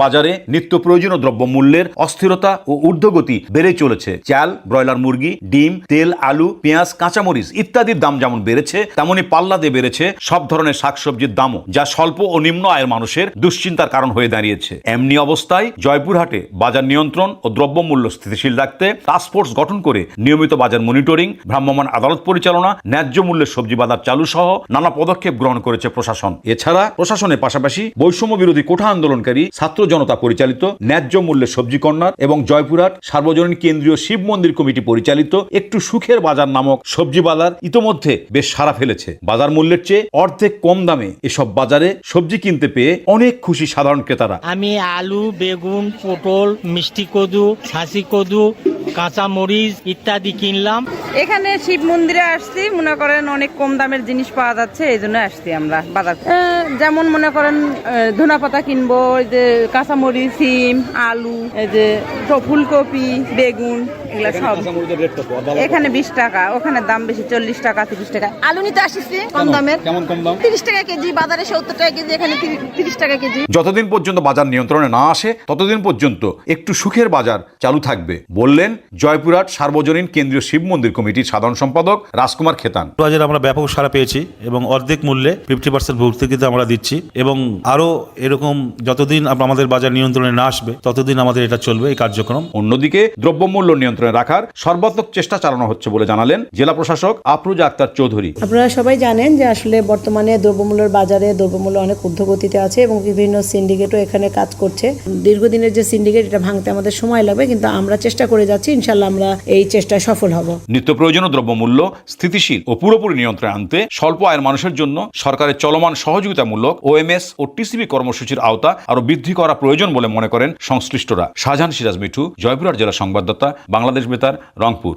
বাজারে নিত্য প্রয়োজনীয় দ্রব্য মূল্যের অস্থিরতা ও ঊর্ধ্বগতি বেড়ে চলেছে। চাল, ব্রয়লার মুরগি, ডিম, তেল, আলু, পেঁয়াজ, কাঁচামরিচ ইত্যাদির দাম যেমন বেড়েছে, তেমনি পাল্লা দিয়ে বেড়েছে সব ধরনের শাকসবজির দামও, যা স্বল্প ও নিম্ন আয়ের মানুষের দুশ্চিন্তার কারণ হয়ে দাঁড়িয়েছে। এমনি অবস্থায় জয়পুরহাটে বাজার নিয়ন্ত্রণ ও দ্রব্যমূল্য স্থিতিশীল রাখতে টাস্কফোর্স গঠন করে নিয়মিত বাজার মনিটরিং, ভ্রাম্যমাণ আদালত পরিচালনা, ন্যায্য মূল্যের সবজি বাজার চালু সহ নানা পদক্ষেপ গ্রহণ করেছে প্রশাসন। এছাড়া প্রশাসনের পাশাপাশি বৈষম্য বিরোধী কোঠা আন্দোলনকারী ছাত্র জনতা পরিচালিত, ন্যায্য মূল্যে সবজি কর্নার এবং জয়পুরহাট সার্বজনীন কেন্দ্রীয় শিব মন্দির কমিটি পরিচালিত একটু সুখের বাজার নামক সবজি বাজার ইতোমধ্যে বেশ সারা ফেলেছে। বাজার মূল্যের চেয়ে অর্ধেক কম দামে এসব বাজারে সবজি কিনতে পেয়ে অনেক খুশি সাধারণ ক্রেতারা। আমি আলু, বেগুন, পটল, মিষ্টি কদু ছাঁচি কদু কাঁচা মরিচ ইত্যাদি কিনলাম। এখানে শিব মন্দিরে আসছি মনে করেন অনেক কম দামের জিনিস পাওয়া যাচ্ছে এই জন্য আসছি আমরা বাজার যেমন মনে করেন ধনা পাতা কিনবো এই যে কাঁচামরিচ সিম আলু এই যে ফুলকপি বেগুন। এগুলা সব এখানে বিশ টাকা ওখানে দাম বেশি চল্লিশ টাকা তিরিশ টাকা। আলু নিতে আসিছি কম দামের? কেমন কম দাম? তিরিশ টাকা কেজি বাজারে সত্তর টাকা কেজি এখানে তিরিশ টাকা কেজি। যতদিন পর্যন্ত বাজার নিয়ন্ত্রণে না আসে ততদিন পর্যন্ত একটু সুখের বাজার চালু থাকবে বললেন জয়পুরহাট সার্বজনীন কেন্দ্রীয় শিব মন্দির কমিটির সাধারণ সম্পাদক রাজকুমার খেতান। বাজারে আমরা ব্যাপক সাড়া পেয়েছি এবং অর্ধেক মূল্যে ফিফটি পার্সেন্ট ভর্তুকিতে আমরা দিচ্ছি এবং আরও এরকম যতদিন আমাদের বাজার নিয়ন্ত্রণে না আসবে ততদিন আমাদের এটা চলবে এই কার্যক্রম। অন্যদিকে দ্রব্যমূল্য নিয়ন্ত্রণে রাখার সর্বাত্মক চেষ্টা চালানো হচ্ছে বলে জানালেন জেলা প্রশাসক আফরুজা আক্তার চৌধুরী। আপনারা সবাই জানেন যে আসলে বর্তমানে দ্রব্যমূল্যের বাজারে দ্রব্যমূল্য অনেক ঊর্ধ্বগতিতে আছে এবং বিভিন্ন সিন্ডিকেটও এখানে কাজ করছে। দীর্ঘদিনের যে সিন্ডিকেট এটা ভাঙতে আমাদের সময় লাগবে কিন্তু আমরা চেষ্টা করে যাচ্ছি ইনশাল্লাহ আমরা এই চেষ্টায় সফল হব। নিত্য প্রয়োজনীয় দ্রব্যমূল্য স্থিতিশীল ও পুরোপুরি নিয়ন্ত্রণে আনতে স্বল্প আয়ের মানুষের জন্য সরকারের চলমান সহযোগিতামূলক ওএমএস ও টিসিবি কর্মসূচির আওতা আরও বৃদ্ধি করা প্রয়োজন বলে মনে করেন সংশ্লিষ্টরা। শাহজাহান সিরাজ মিঠু জয়পুরহাট জেলা সংবাদদাতা বাংলাদেশ বেতার রংপুর